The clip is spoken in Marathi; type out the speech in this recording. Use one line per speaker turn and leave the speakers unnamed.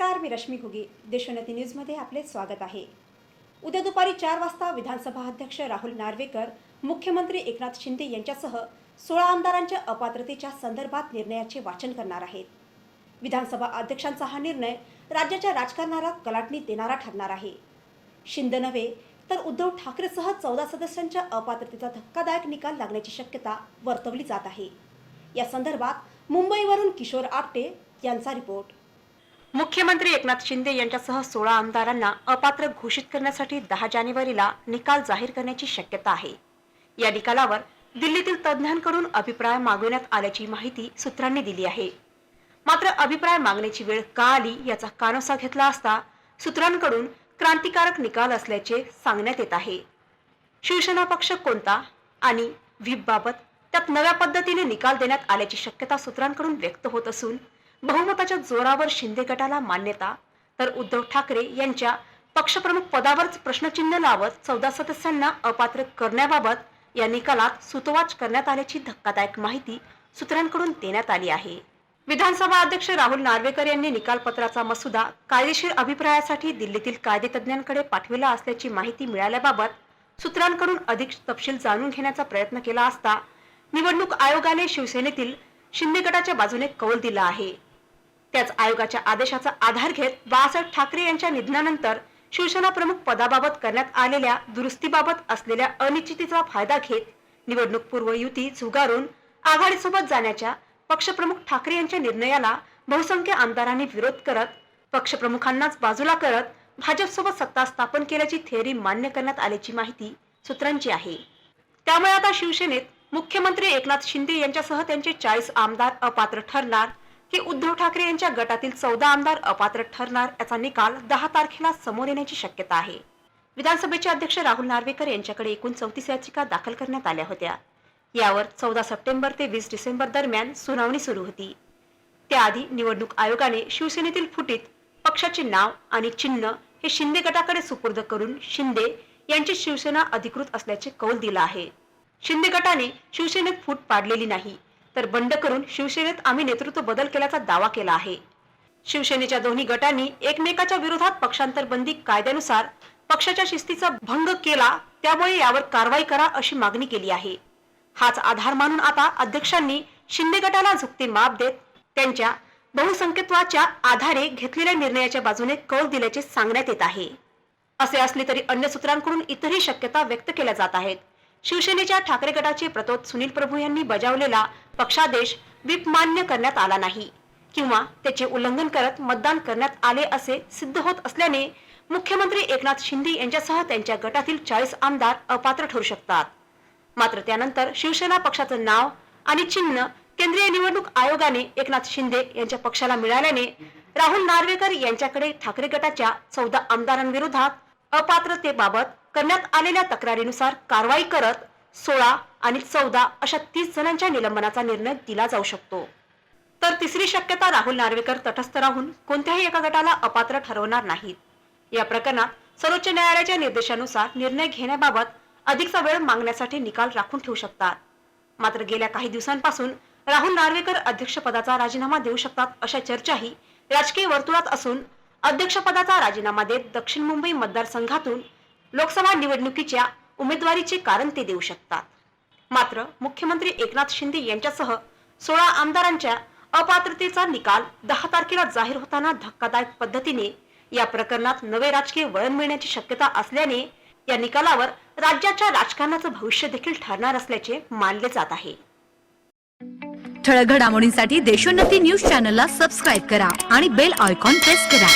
नमस्कार मी रश्मी घुगे. देशोन्नती न्यूजमध्ये आपले स्वागत आहे. उद्या दुपारी चार वाजता विधानसभा अध्यक्ष राहुल नार्वेकर मुख्यमंत्री एकनाथ शिंदे यांच्यासह सोळा आमदारांच्या अपात्रतेच्या संदर्भात निर्णयाचे वाचन करणार आहेत. विधानसभा अध्यक्षांचा हा निर्णय राज्याच्या राजकारणाला कलाटणी देणारा ठरणार आहे. शिंदे नव्हे तर उद्धव ठाकरेसह चौदा सदस्यांच्या अपात्रतेचा धक्कादायक निकाल लागण्याची शक्यता वर्तवली जात आहे. या संदर्भात मुंबईवरून किशोर आपटे यांचा रिपोर्ट. मुख्यमंत्री एकनाथ शिंदे यांच्यासह सोळा आमदारांना अपात्र घोषित करण्यासाठी दहा जानेवारीला निकाल जाहीर करण्याची शक्यता आहे. या निकालावर दिल्लीतील तज्ज्ञांकडून अभिप्राय मागवण्यात आल्याची माहिती सूत्रांनी दिली आहे. मात्र अभिप्राय मागण्याची वेळ का आली याचा कानोसा घेतला असता सूत्रांकडून क्रांतिकारक निकाल असल्याचे सांगण्यात येत आहे. शिवसेना पक्ष कोणता आणि व्हीप बाबत त्यात नव्या पद्धतीने निकाल देण्यात आल्याची शक्यता सूत्रांकडून व्यक्त होत असून बहुमताच्या जोरावर शिंदे गटाला मान्यता तर उद्धव ठाकरे यांच्या पक्षप्रमुख पदावरच प्रश्नचिन्ह लावत चौदा सदस्यांना अपात्र करण्याबाबत या निकालात सुतोवाच करण्यात आल्याची धक्कादायक माहिती सूत्रांकडून देण्यात आली आहे. विधानसभा अध्यक्ष राहुल नार्वेकर यांनी निकालपत्राचा मसुदा कायदेशीर अभिप्रायासाठी दिल्लीतील कायदेतज्ञांकडे पाठविला असल्याची माहिती मिळाल्याबाबत सूत्रांकडून अधिक तपशील जाणून घेण्याचा प्रयत्न केला असता निवडणूक आयोगाने शिवसेनेतील शिंदे गटाच्या बाजूने कौल दिला आहे. त्याच आयोगाच्या आदेशाचा आधार घेत बाळासाहेब ठाकरे यांच्या निधनानंतर शिवसेना प्रमुख पदाबाबत करण्यात आलेल्या दुरुस्तीबाबत असलेल्या अनिश्चितीचा फायदा घेत निवडणूक पूर्व युती झुगारून आघाडीसोबत जाण्याच्या पक्षप्रमुख ठाकरे यांच्या निर्णयाला बहुसंख्य आमदारांनी विरोध करत पक्षप्रमुखांनाच बाजूला करत भाजपसोबत सत्ता स्थापन केल्याची थेअरी मान्य करण्यात आल्याची माहिती सूत्रांची आहे. त्यामुळे आता शिवसेनेत मुख्यमंत्री एकनाथ शिंदे यांच्यासह त्यांचे चाळीस आमदार अपात्र ठरणार की उद्धव ठाकरे यांच्या गटातील चौदा आमदार अपात्र ठरणार याचा निकाल दहा तारखेला समोर येण्याची शक्यता आहे. विधानसभेचे अध्यक्ष राहुल नार्वेकर यांच्याकडे एकूण चौतीस याचिका दाखल करण्यात आल्या होत्या. यावर चौदा सप्टेंबर ते वीस डिसेंबर दरम्यान सुनावणी सुरू होती. त्याआधी निवडणूक आयोगाने शिवसेनेतील फुटीत पक्षाचे नाव आणि चिन्ह हे शिंदे गटाकडे सुपूर्द करून शिंदे यांची शिवसेना अधिकृत असल्याचे कौल दिला आहे. शिंदे गटाने शिवसेनेत फूट पाडलेली नाही. तर बंड करून शिवसेनेत आम्ही नेतृत्व बदल केल्याचा दावा केला आहे. शिवसेनेच्या दोन्ही गटांनी एकमेकाच्या विरोधात पक्षांतर बंदी कायद्यानुसार पक्षाच्या शिस्तीचा भंग केला त्यामुळे यावर कारवाई करा अशी मागणी केली आहे. हाच आधार मानून आता अध्यक्षांनी शिंदे गटाला झुकते माप देत त्यांच्या बहुसंख्यत्वाच्या आधारे घेतलेल्या निर्णयाच्या बाजूने कौल दिल्याचे सांगण्यात येत आहे. असे असले तरी अन्य सूत्रांकडून इतरही शक्यता व्यक्त केल्या जात आहेत. शिवसेनेच्या ठाकरे गटाचे प्रतोद सुनील प्रभू यांनी बजावलेला पक्षादेश व्हीप मान्य करण्यात आला नाही किंवा त्याचे उल्लंघन करत मतदान करण्यात आले असे सिद्ध होत असल्याने मुख्यमंत्री एकनाथ शिंदे यांच्यासह त्यांच्या गटातील चाळीस आमदार अपात्र ठरू शकतात. मात्र त्यानंतर शिवसेना पक्षाचं नाव आणि चिन्ह केंद्रीय निवडणूक आयोगाने एकनाथ शिंदे यांच्या पक्षाला मिळाल्याने राहुल नार्वेकर यांच्याकडे ठाकरे गटाच्या चौदा आमदारांविरोधात अपात्रतेबाबत करण्यात आलेल्या तक्रारीनुसार कारवाई करत सोळा आणि चौदा अशा तीस जणांच्या निलंबनाचा निर्णय दिला जाऊ शकतो. तर तिसरी शक्यता राहुल नार्वेकर तटस्थ राहून कोणत्याही एका गटाला अपात्र ठरवणार नाहीत. या प्रकरणात सर्वोच्च न्यायालयाच्या निर्देशानुसार निर्णय घेण्याबाबत अधिकचा वेळ मागण्यासाठी निकाल राखून ठेवू शकतात. मात्र गेल्या काही दिवसांपासून राहुल नार्वेकर अध्यक्षपदाचा राजीनामा देऊ शकतात अशा चर्चाही राजकीय वर्तुळात असून अध्यक्षपदाचा राजीनामा देत दक्षिण मुंबई मतदारसंघातून लोकसभा निवडणुकीच्या उमेदवारीचे कारण ते देऊ शकतात. मात्र मुख्यमंत्री एकनाथ शिंदे यांच्यासह सोळा आमदारांच्या अपात्रतेचा निकाल दहा तारखेला जाहीर होताना धक्कादायक पद्धतीने या प्रकरणात नवे राजकीय वळण मिळण्याची शक्यता असल्याने या निकालावर राज्याच्या राजकारणाचं भविष्य देखील ठरणार असल्याचे मानले जात आहे.
ठळक घडामोडींसाठी देशोन्नती न्यूज चॅनलला सबस्क्राईब करा आणि बेल आयकॉन प्रेस करा.